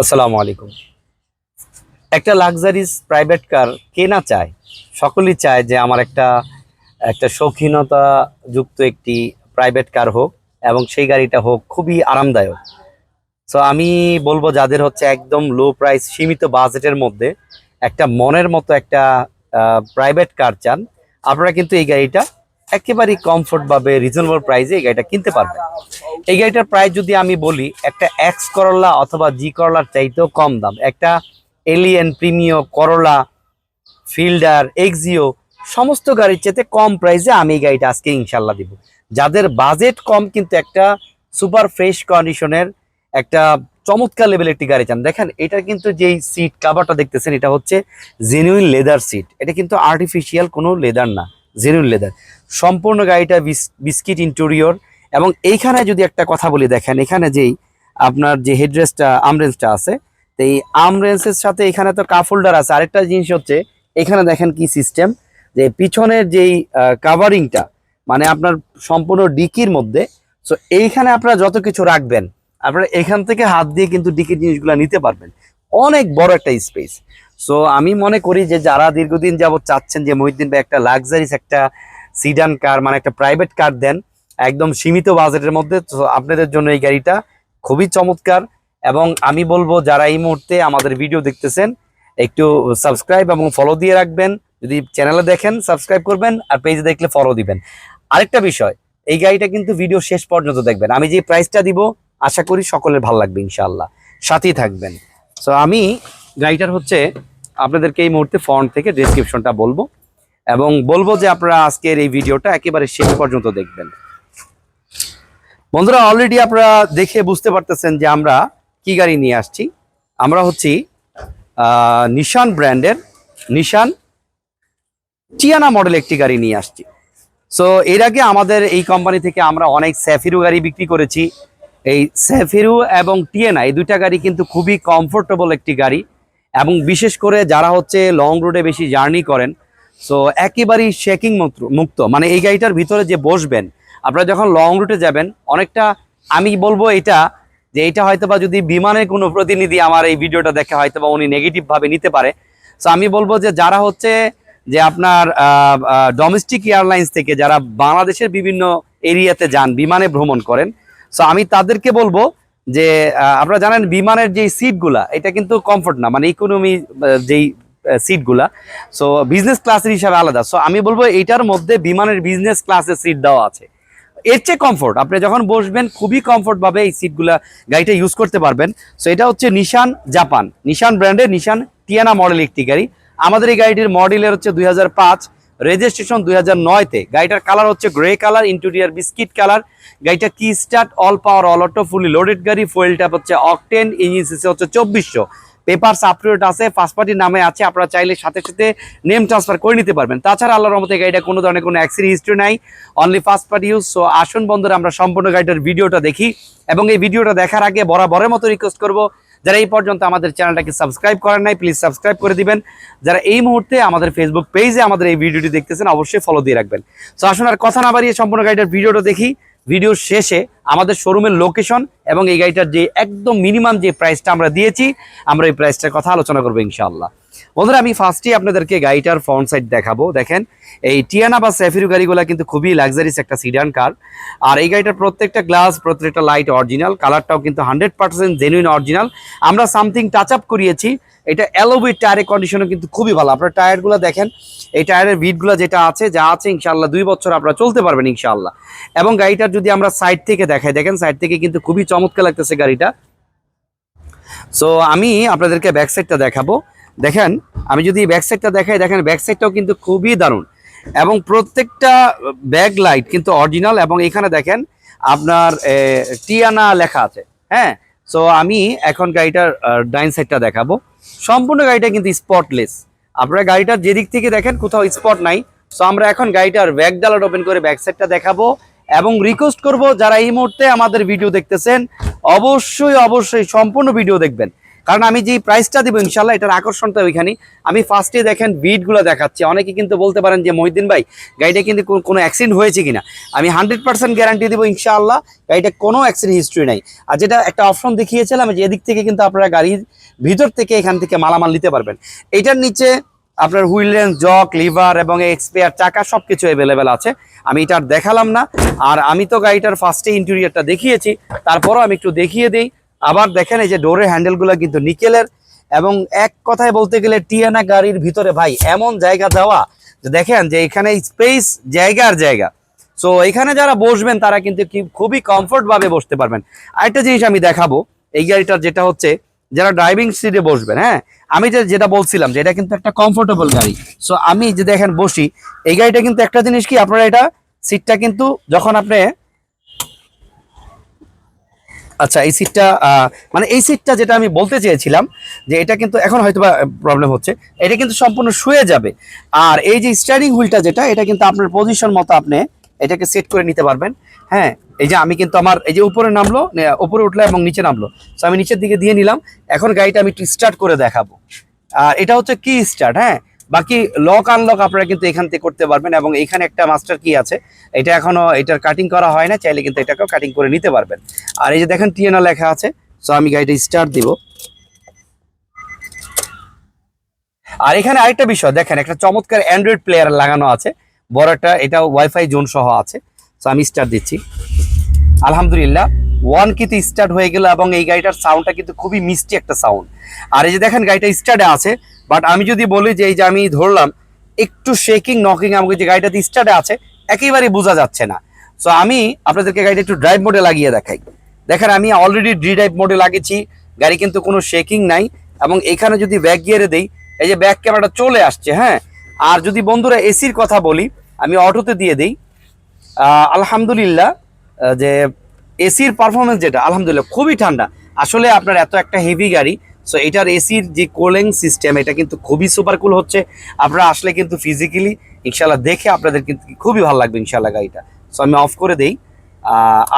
আসসালামু আলাইকুম। একটা লাক্সারিস প্রাইভেট কার কে না চায়, সকলেই চায় যে আমার একটা একটা শৌখিনতা যুক্ত একটি প্রাইভেট কার হোক এবং সেই গাড়িটা হোক, খুবই আরামদায়ক। সো আমি বলব যাদের হচ্ছে একদম লো প্রাইস সীমিত বাজেটের মধ্যে একটা মনের মতো একটা প্রাইভেট কার চান, আপনারা কিন্তু এই গাড়িটা একেবারেই কমফোর্ট ভাবে রিজনেবল প্রাইসে এই গাড়িটা কিনতে পারবেন এই গাড়িটার প্রাইস যদি আমি বলি, একটা এক্স করলা অথবা জি করলার চাইতেও কম দাম। একটা Allion Premio Corolla Fielder Axio সমস্ত গাড়ির চেয়ে কম প্রাইসে আমি এই গাড়িটা আজকে ইনশাল্লাহ দিব। যাদের বাজেট কম কিন্তু একটা সুপার ফ্রেশ কন্ডিশনের একটা চমৎকার লেভেল একটি গাড়ি চান। দেখেন এটা কিন্তু যেই সিট কাভারটা দেখতেছেন, এটা হচ্ছে জেনুইন লেদার সিট এটা কিন্তু আর্টিফিশিয়াল কোনো লেদার না। Genuine leather. সম্পূর্ণ গাড়িটা বিস্কিট ইন্টেরিয়র এবং এইখানে যদি একটা কথা বলি দেখেন, এখানে যেই আপনার যে হেডরেস্টটা আমরেন্সটা আছে, তো এই আমরেন্সের সাথে এখানে তো কাপ হোল্ডার আছে। আরেকটা জিনিস হচ্ছে, এখানে দেখেন কি সিস্টেম যে পিছনের যেই কাভারিংটা মানে আপনার সম্পূর্ণ ডিকির মধ্যে সো এইখানে আপনারা যত কিছু রাখবেন, আপনারা এখান থেকে হাত দিয়ে কিন্তু ডিকির জিনিসগুলো নিতে পারবেন। অনেক বড় একটা স্পেস সো আমি মনে করি যে যারা দীর্ঘদিন যাবত চাচ্ছেন যে মহিউদ্দিন ভাই একটা লাক্সারিস একটা সিডান কার মানে একটা প্রাইভেট কার দেন, একদম সীমিত বাজেটের মধ্যে, তো আপনাদের জন্য এই গাড়িটা খুবই চমৎকার। এবং আমি বলব, যারা এই মুহূর্তে আমাদের ভিডিও দেখতেছেন, একটু সাবস্ক্রাইব এবং ফলো দিয়ে রাখবেন। যদি চ্যানেলে দেখেন সাবস্ক্রাইব করবেন, আর পেজে দেখলে ফলো দিবেন। আরেকটা বিষয়, এই গাড়িটা কিন্তু ভিডিও শেষ পর্যন্ত দেখবেন। আমি যে প্রাইসটা দিব, আশা করি সকলের ভালো লাগবে, ইনশাআল্লাহ। সাথেই থাকবেন। সো আমি গাড়িটার হচ্ছে আপনাদেরকে এই মুহূর্তে ফন্ট থেকে ডেসক্রিপশনটা বলব এবং বলব যে আপনারা আজকের এই ভিডিওটা একেবারে শেষ পর্যন্ত দেখবেন। বন্ধুরা অলরেডি আপনারা দেখে বুঝতে পারতেছেন যে আমরা কি গাড়ি নিয়ে আসছি। আমরা হচ্ছি নিশান ব্র্যান্ডের নিশান টিয়ানা মডেল একটি গাড়ি নিয়ে আসছি। সো এর আগে আমাদের এই কোম্পানি থেকে আমরা অনেক স্যাফিরু গাড়ি বিক্রি করেছি। এই স্যাফিরু এবং টিএনা এই দুইটা গাড়ি কিন্তু খুবই কমফোর্টেবল একটি গাড়ি। এবং বিশেষ করে যারা হচ্ছে লং রুটে বেশি জার্নি করেন সো একেবারেই শেকিং মুক্ত। মানে এই গাড়িটার ভিতরে যে বসবেন, আপনারা যখন লং রুটে যাবেন, অনেকটা আমি বলব এটা, যে এটা হয়তোবা যদি বিমানের কোনো প্রতিনিধি আমার এই ভিডিওটা দেখে হয়তোবা উনি নেগেটিভভাবে নিতে পারে। সো আমি বলব যে যারা হচ্ছে, যে আপনার ডোমেস্টিক এয়ারলাইন্স থেকে যারা বাংলাদেশের বিভিন্ন এরিয়াতে যান, বিমানে ভ্রমণ করেন সো আমি তাদেরকে বলব যে আপনারা জানেন বিমানের যে সিটগুলা, এটা কিন্তু কমফোর্ট না। মানে ইকোনমি যেই সিটগুলা সো বিজনেস ক্লাসের হিসাবে আলাদা। সো আমি বলব এইটার মধ্যে বিমানের বিজনেস ক্লাসের সিট দেওয়া আছে। এর চেয়ে কমফোর্ট আপনি যখন বসবেন, খুবই কমফোর্ট ভাবে এই সিটগুলা গাড়িটা ইউজ করতে পারবেন। সো এটা হচ্ছে নিশান জাপান নিশান ব্র্যান্ডের নিশান টিয়ানা মডেল একটি গাড়ি। আমাদের এই গাড়িটির মডেলের হচ্ছে দুই হাজার পাঁচ। রেজিস্ট্রেশন দুই হাজার নয়তে। গাড়িটার কালার হচ্ছে grey colour interior biscuit colour. গাড়িটা কি start all power all auto fully loaded গাড়ি। ফুয়েল ট্যাপ হচ্ছে অকটেন ইঞ্জিন হচ্ছে চব্বিশশো। পেপার আপটুডেট আছে ফার্স্ট পার্টির নামে আছে, আপনারা চাইলে সাথে সাথে নেম ট্রান্সফার করে নিতে পারবেন। তাছাড়া আল্লাহর রহমতে গাড়িটা কোনো ধরনের কোনো অ্যাক্সিডেন্ট হিস্ট্রি নাই only first party use so আসুন বন্ধুরা, আমরা সম্পূর্ণ গাড়িটার ভিডিওটা দেখি। এবং এই ভিডিওটা দেখার আগে বরাবরের মতো রিকোয়েস্ট করব যারা এই পর্যন্ত আমাদের চ্যানেলটাকে সাবস্ক্রাইব করেন নাই প্লিজ সাবস্ক্রাইব করে দিবেন। যারা এই মুহূর্তে আমাদের ফেসবুক পেজে আমাদের এই ভিডিওটি দেখতেছেন, অবশ্যই ফলো দিয়ে রাখবেন। সো আসুন আর কথা না বাড়িয়ে সম্পূর্ণ গাড়িটার ভিডিওটা দেখি। ভিডিওর শেষে আমাদের শোরুমের লোকেশন এবং এই গাড়িটার যে একদম মিনিমাম যে প্রাইসটা আমরা দিয়েছি, আমরা এই প্রাইসটার কথা আলোচনা করব ইনশাআল্লাহ। বন্ধুরা, আমি ফার্স্টেই আপনাদেরকে গাড়িটার ফ্রন্ট সাইড দেখাবো। দেখেন, এই টিয়ানা বা সেফিরু গাড়িগুলো কিন্তু খুবই লাক্সারিস একটা সিডান কার আর এই গাড়িটার প্রত্যেকটা গ্লাস প্রত্যেকটা লাইট অরিজিনাল কালারটাও কিন্তু হান্ড্রেড পার্সেন্ট জেনুইন অরিজিনাল আমরা সামথিং টাচ আপ করিয়েছি, এটা অ্যালোবি টায়ারের কন্ডিশনও কিন্তু খুবই ভালো। আপনার টায়ারগুলো দেখেন, এই টায়ারের ভিটগুলো যেটা আছে, যা আছে ইনশাল্লাহ দুই বছর আপনারা চলতে পারবেন ইনশাল্লাহ এবং গাড়িটার যদি আমরা সাইড থেকে দেখাই, দেখেন সাইড থেকে কিন্তু খুবই চমৎকার লাগতেছে গাড়িটা। সো আমি আপনাদেরকে ব্যাক সাইডটা দেখাবো। দেখেন, আমি যদি ব্যাক সাইডটা দেখাই, দেখেন ব্যাক সাইডটাও কিন্তু খুবই দারুণ। এবং প্রত্যেকটা ব্যাক লাইট কিন্তু অরিজিনাল এবং এখানে দেখেন, আপনার টিয়ানা লেখা আছে হ্যাঁ? সো আমি এখন গাড়িটার ডাইন সাইডটা দেখাবো। সম্পূর্ণ গাড়িটা কিন্তু স্পটলেস আপনারা গাড়িটার যেদিক থেকে দেখেন, কোথাও স্পট নাই। সো আমরা এখন গাড়িটার ব্যাক ডালাট ওপেন করে ব্যাক সাইডটা দেখাবো এবং রিকোয়েস্ট করব, যারা এই মুহূর্তে আমাদের ভিডিও দেখতেছেন, অবশ্যই অবশ্যই সম্পূর্ণ ভিডিও দেখবেন। কারণ আমি যে প্রাইসটা দিব ইনশাল্লাহ এটার আকর্ষণটা ওইখানে আমি ফার্স্টে দেখেন বিটগুলো দেখাচ্ছি। অনেকে কিন্তু বলতে পারেন যে মহিদ্দিন ভাই, গাড়িটা কিন্তু কোনো অ্যাক্সিডেন্ট হয়েছে কিনা? আমি হান্ড্রেড পার্সেন্ট গ্যারান্টি দিব, ইনশাআল্লাহ, গাড়িটা কোনো অ্যাক্সিডেন্ট হিস্ট্রি নাই। আর যেটা একটা অপশন দেখিয়েছিলাম, যে এদিক থেকে কিন্তু আপনারা গাড়ির ভিতর থেকে এখান থেকে মালামাল নিতে পারবেন। এটার নিচে আপনার হুইল রেঞ্জ, জক, লিভার এবং এক্সপেয়ার, চাকা সব কিছু অ্যাভেলেবেল আছে। আমি এটা দেখালাম না। আর আমি তো গাড়িটার ফার্স্টে ইন্টেরিয়রটা দেখিয়েছি। তারপরও আমি একটু দেখিয়ে দিই। আবার দেখেন এই যে ডোরের হ্যান্ডেলগুলো কিন্তু নিকেলের এবং এক কথায় বলতে গেলে টিয়ানা গাড়ির ভিতরে ভাই এমন জায়গা দেওয়া যে দেখেন যে এখানে স্পেস জায়গার জায়গা। সো এখানে যারা বসবেন, তারা কিন্তু খুবই কমফোর্ট ভাবে বসতে পারবেন। আরেকটা জিনিস আমি দেখাবো, এই গাড়িটার যেটা হচ্ছে, যারা ড্রাইভিং সিটে বসবেন হ্যাঁ? আমি যে যেটা বলছিলাম যে এটা কিন্তু একটা কমফোর্টেবল গাড়ি। সো আমি যে দেখেন বসি, এই গাড়িটা কিন্তু একটা জিনিস কি, আপনারা এটা সিটটা কিন্তু যখন আপনি আচ্ছা এই সিটটা মানে এই সিটটা যেটা আমি বলতে চেয়েছিলাম যে এটা কিন্তু এখন হয়তো প্রবলেম হচ্ছে। এটা কিন্তু সম্পূর্ণ শুয়ে যাবে। আর এই যে স্টারিং হুইলটা যেটা, এটা কিন্তু আপনার পজিশন মতো আপনি এটাকে সেট করে নিতে পারবেন। হ্যাঁ এই যে আমি কিন্তু আমার, এই যে উপরে নামলো উপরে উঠল এবং নিচে নামলো। তো আমি নিচের দিকে দিয়ে নিলাম। এখন গাড়িটা আমি একটু স্টার্ট করে দেখাবো। আর এটা হচ্ছে কি স্টার্ট হ্যাঁ। বাকি লক আনলক আপনারা কিন্তু এখান থেকে করতে পারবেন এবং এখানে একটা মাস্টার কি আছে। এটা এখনও, এটার কাটিং করা হয় না, চাইলে কিন্তু এটাকেও কাটিং করে নিতে পারবেন। আর এই যে দেখেন টিএনআ লেখা আছে সো আমি গাড়িটা স্টার্ট দিব। আর এখানে আরেকটা বিষয়, দেখেন একটা চমৎকার অ্যান্ড্রয়েড প্লেয়ার লাগানো আছে। বড় একটা, এটা ওয়াইফাই জোন সহ আছে। সো আমি স্টার্ট দিচ্ছি। আলহামদুলিল্লাহ ওয়ান কিন্তু স্টার্ট হয়ে গেল এবং এই গাড়িটার সাউন্ডটা কিন্তু খুবই মিষ্টি একটা সাউন্ড আর এই যে দেখেন গাড়িটা স্টার্টে আছে বাট আমি যদি বলি যে এই যে আমি ধরলাম, একটু শেকিং নকিং আমাকে যে গাড়িটাতে স্টার্টে আছে, একেবারেই বোঝা যাচ্ছে না। সো আমি আপনাদেরকে গাড়িটা একটু ড্রাইভ মোডে লাগিয়ে দেখাই। দেখেন, আমি অলরেডি ডি ড্রাইভ মোডে লাগিয়েছি, গাড়ি কিন্তু কোনো শেকিং নাই, এবং এখানে যদি ব্যাক গিয়ারে দেই, এই যে ব্যাক ক্যামেরাটা চলে আসছে হ্যাঁ? আর যদি বন্ধুরা এসির কথা বলি, আমি অটোতে দিয়ে দিই। আলহামদুলিল্লাহ যে এসির পারফরমেন্স যেটা, আলহামদুলিল্লাহ, খুবই ঠান্ডা। আসলে আপনার এত একটা হেভি গাড়ি সো এটার এসির যে কোলিং সিস্টেম এটা কিন্তু খুবই সুপার কুল হচ্ছে। আপনারা আসলে কিন্তু ফিজিক্যালি ইনশাল্লাহ দেখে আপনাদের কিন্তু খুবই ভালো লাগবে ইনশাল্লাহ গাড়িটা। সো আমি অফ করে দেই।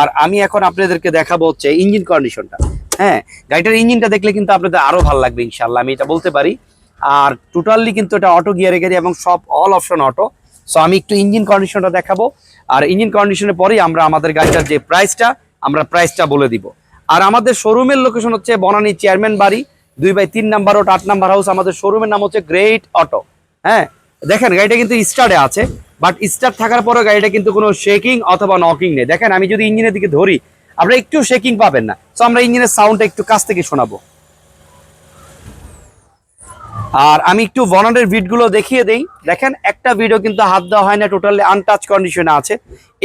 আর আমি এখন আপনাদেরকে দেখাবো হচ্ছে ইঞ্জিন কন্ডিশনটা হ্যাঁ গাড়িটার ইঞ্জিনটা দেখলে কিন্তু আপনাদের আরও ভালো লাগবে ইনশাল্লাহ আমি এটা বলতে পারি। আর টোটালি কিন্তু এটা অটো গিয়ারে গাড়ি এবং সব অল অপশন অটো সো আমি একটু ইঞ্জিন কন্ডিশনটা দেখাবো। আর ইঞ্জিন কন্ডিশনের পরেই আমরা আমাদের গাড়িটার যে প্রাইসটা আমরা প্রাইসটা বলে দিব। আর আমাদের শোরুমের লোকেশন হচ্ছে বনানী চেয়ারম্যান বাড়ি। দুই বাই তিন নাম্বার রোড আট নাম্বার হাউস আমাদের শোরুমের নাম হচ্ছে গ্রেট অটো হ্যাঁ দেখেন, গাড়িটা কিন্তু স্টার্টে আছে বাট স্টার্ট থাকার পরেও গাড়িটা কিন্তু কোনো শেকিং অথবা নকিং নেই। দেখেন, আমি যদি ইঞ্জিনের দিকে ধরি, আপনারা একটু শেকিং পাবেন না। তো আমরা ইঞ্জিনের সাউন্ডটা একটু কাছ থেকে শোনাবো। আর আমি একটু বনানের ভিডগুলো দেখিয়ে দেই। দেখেন, একটা ভিডিও কিন্তু হাত দেওয়া হয় না টোটালি আনটাচ কন্ডিশনে আছে।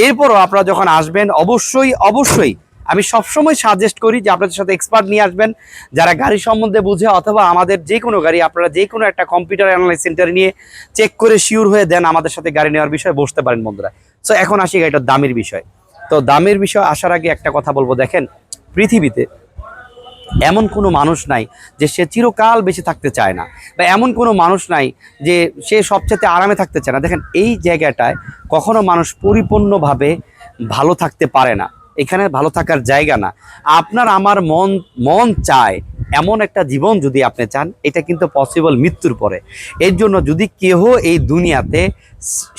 এরপরও আপনারা যখন আসবেন, অবশ্যই অবশ্যই আমি সবসময় সাজেস্ট করি যে আপনাদের সাথে এক্সপার্ট নিয়ে আসবেন, যারা গাড়ি সম্বন্ধে বুঝে অথবা আমাদের যে কোনো গাড়ি, আপনারা যে কোনো একটা কম্পিউটার অ্যানালাইজ সেন্টার নিয়ে চেক করে শিওর হয়ে দেন আমাদের সাথে গাড়ি নেওয়ার বিষয়ে বসতে পারেন বন্ধুরা। সো এখন আসি গাড়িটার দামের বিষয়। তো দামের বিষয় আসার আগে একটা কথা বলব, দেখেন পৃথিবীতে এমন কোনো মানুষ নাই যে সে চিরকাল বেঁচে থাকতে চায় না, বা এমন কোনো মানুষ নাই যে সে সবচেয়ে আরামে থাকতে চায় না। দেখেন এই জায়গাটায় কখনো মানুষ পরিপূর্ণভাবে ভালো থাকতে পারে না। এখানে ভালো থাকার জায়গা না। আপনার আমার মন মন চায় এমন একটা জীবন যদি আপনি চান, এটা কিন্তু পসিবল মৃত্যুর পরে। এর জন্য যদি কেহ এই দুনিয়াতে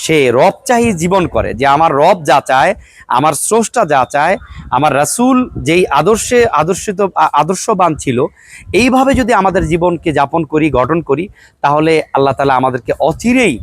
সে রব চাহি জীবন করে, যে আমার রব যা চায়, আমার স্রষ্টা যা চায়, আমার রাসূল যেই আদর্শে, আদর্শিত আদর্শবান ছিল, এইভাবে যদি আমাদের জীবনকে যাপন করি, গঠন করি, তাহলে আল্লাহ তালা আমাদেরকে অচিরেই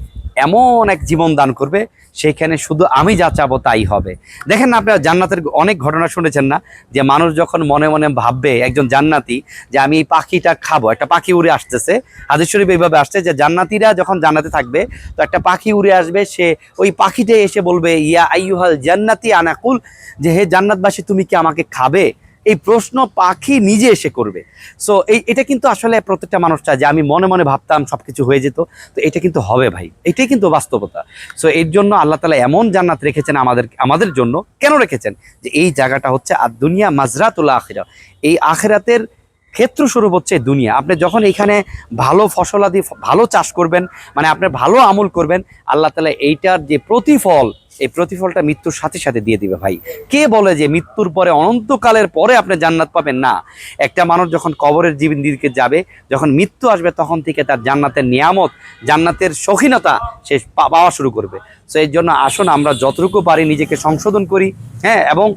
এমন এক জীবন দান করবে সেখানে শুধু আমি যা চাবো তাই হবে। দেখেন না আপনারা, জান্নাতের অনেক ঘটনা শুনেছেন না? যে মানুষ যখন মনে মনে ভাববে, একজন জান্নাতি, যে আমি এই পাখিটা খাব, একটা পাখি উড়ে আসতেছে। হাদিস শরীফ এইভাবে আসছে যে জান্নাতিরা যখন জান্নাতে থাকবে, তো একটা পাখি উড়ে আসবে, সে ওই পাখিটাই এসে বলবে, ইয়া আইয়ুহাল জান্নাতি আনাকুল যে, হে জান্নাতবাসী, তুমি কি আমাকে খাবে? এই প্রশ্ন পাখি নিজে এসে করবে। সো এই, এটা কিন্তু আসলে প্রত্যেকটা মানুষ চায় যে আমি মনে মনে ভাবতাম সব কিছু হয়ে যেত, তো এটা কিন্তু হবে ভাই। এটাই কিন্তু বাস্তবতা। সো এর জন্য আল্লাহ তালা এমন জান্নাত রেখেছেন আমাদের আমাদের জন্য, কেন রেখেছেন? যে এই জায়গাটা হচ্ছে আর দুনিয়া মাজরাতুল্লাহ আখিরা এই আখেরাতের ক্ষেত্র স্বরূপ হচ্ছে দুনিয়া। আপনি যখন এখানে ভালো ফসলাদি, ভালো চাষ করবেন মানে আপনি ভালো আমল করবেন, আল্লাহ তালা এইটার যে প্রতিফল, এই প্রতিফলটা মৃত্যুর সাথে সাথে দিয়ে দিবে ভাই। কে বলে যে মৃত্যুর পরে, অনন্তকালের পরে আপনি জান্নাত পাবেন? না। একটা মানুষ যখন কবরের জীবন দিকে যাবে, যখন মৃত্যু আসবে, তখন থেকে তার জান্নাতের নিয়ামত, জান্নাতের শৌখিনতা সে পাওয়া শুরু করবে। তো এই জন্য আসুন, আমরা যতটুকু পারি নিজেকে সংশোধন করি হ্যাঁ এবং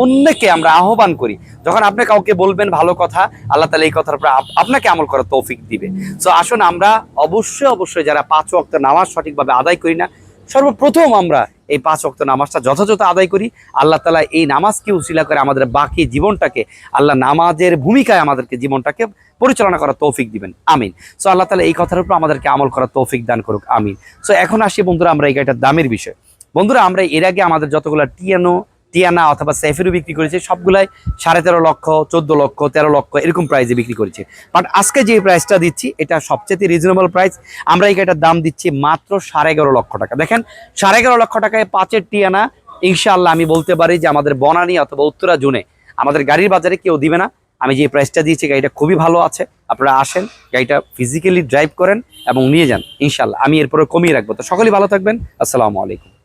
অন্যকে আমরা আহ্বান করি। যখন আপনি কাউকে বলবেন ভালো কথা, আল্লাহ তালা এই কথার উপর আপনাকে আমল করার তৌফিক দিবে। তো আসুন আমরা অবশ্যই অবশ্যই যারা পাঁচ ওয়াক্ত নামাজ সঠিকভাবে আদায় করি না, সর্বপ্রথম আমরা এই পাঁচ ওয়াক্ত নামাজটা যথাযথ আদায় করি। আল্লাহ তালা এই নামাজকে উশিলা করে আমাদের বাকি জীবনটাকে, আল্লাহ নামাজের ভূমিকায় আমাদেরকে জীবনটাকে পরিচালনা করার তৌফিক দিবেন। আমিন। সো আল্লাহ তালা এই কথার উপর আমাদেরকে আমল করার তৌফিক দান করুক। আমিন। সো এখন আসি বন্ধুরা আমরা এই গাড়িটার দামের বিষয়। বন্ধুরা, আমরা এর আগে আমাদের যতগুলো টিয়ানো টিয়ানা অথবা সেফেরও বিক্রি করেছে, সবগুলাই সাড়ে তেরো লক্ষ, চোদ্দ লক্ষ, তেরো লক্ষ এরকম প্রাইসে বিক্রি করেছে। বাট আজকে যে প্রাইসটা দিচ্ছি, এটা সবচেয়ে রিজনেবল প্রাইস আমরা এই গাড়িটার দাম দিচ্ছি মাত্র সাড়ে এগারো লক্ষ টাকা। দেখেন, সাড়ে এগারো লক্ষ টাকায় পাঁচের টিয়ানা, ইনশাআল্লাহ আমি বলতে পারি যে আমাদের বনানী অথবা উত্তরা জুনে আমাদের গাড়ির বাজারে কেউ দিবে না। আমি যে প্রাইসটা দিয়েছি, গাড়িটা খুবই ভালো আছে। আপনারা আসেন, গাড়িটা ফিজিক্যালি ড্রাইভ করেন এবং নিয়ে যান ইনশাল্লাহ আমি এরপরে কমিয়ে রাখব। তো সকলেই ভালো থাকবেন। আসসালামু আলাইকুম।